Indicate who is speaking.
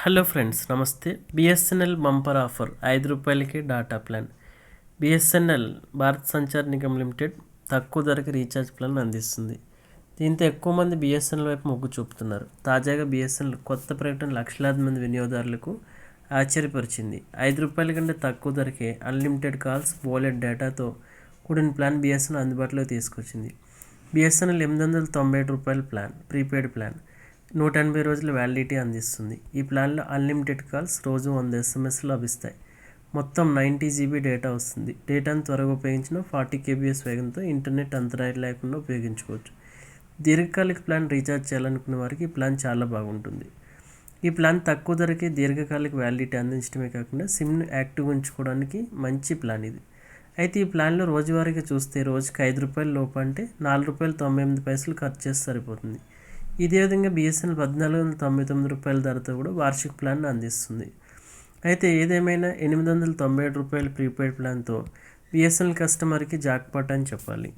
Speaker 1: Hello friends నమస్తే. BSNL bumper offer ఐదు రూపాయలకి data plan. BSNL Bharat Sanchar Nigam limited తక్కువ ధరకు రీఛార్జ్ ప్లాన్ అందిస్తుంది. దీంతో ఎక్కువ మంది బిఎస్ఎన్ఎల్ వైపు మొగ్గు చూపుతున్నారు. తాజాగా బిఎస్ఎన్ఎల్ కొత్త ప్రకటన లక్షలాది మంది వినియోగదారులకు ఆశ్చర్యపరిచింది. ఐదు రూపాయల కంటే తక్కువ ధరకే అన్లిమిటెడ్ కాల్స్ బోలెడ్ డేటాతో కూడిన ప్లాన్ బిఎస్ఎన్ఎల్ అందుబాటులోకి తీసుకొచ్చింది. బిఎస్ఎన్ఎల్ ఎనిమిది వందల తొంభై ఏడు రూపాయల ప్లాన్ ప్రీపెయిడ్ ప్లాన్. నూట ఎనభై రోజుల వ్యాలిడిటీ అందిస్తుంది. ఈ ప్లాన్లో అన్లిమిటెడ్ కాల్స్ రోజు వంద ఎస్ఎంఎస్లు లభిస్తాయి. మొత్తం నైంటీ జీబీ డేటా వస్తుంది. డేటాను త్వరగా ఉపయోగించిన ఫార్టీ కేబీఎస్ వేగంతో ఇంటర్నెట్ అంతరాయం లేకుండా ఉపయోగించుకోవచ్చు. దీర్ఘకాలిక ప్లాన్ రీఛార్జ్ చేయాలనుకునే వారికి ఈ ప్లాన్ చాలా బాగుంటుంది. ఈ ప్లాన్ తక్కువ ధరకే దీర్ఘకాలిక వ్యాలిడిటీ అందించడమే కాకుండా సిమ్ను యాక్టివ్ ఉంచుకోవడానికి మంచి ప్లాన్ ఇది. అయితే ఈ ప్లాన్లో రోజువారీగా చూస్తే రోజుకి ఐదు రూపాయల లోపు అంటే నాలుగు రూపాయలు తొంభై ఎనిమిది పైసలు ఖర్చు చేస్తే సరిపోతుంది. ఇదే విధంగా బిఎస్ఎన్ఎల్ పద్నాలుగు వందల తొంభై తొమ్మిది రూపాయల ధరతో కూడా వార్షిక ప్లాన్ అందిస్తుంది. అయితే ఏదేమైనా ఎనిమిది వందల తొంభై ఏడు రూపాయల ప్రీపెయిడ్ ప్లాన్తో బిఎస్ఎన్ఎల్ కస్టమర్కి జాక్పాట్ అని చెప్పాలి.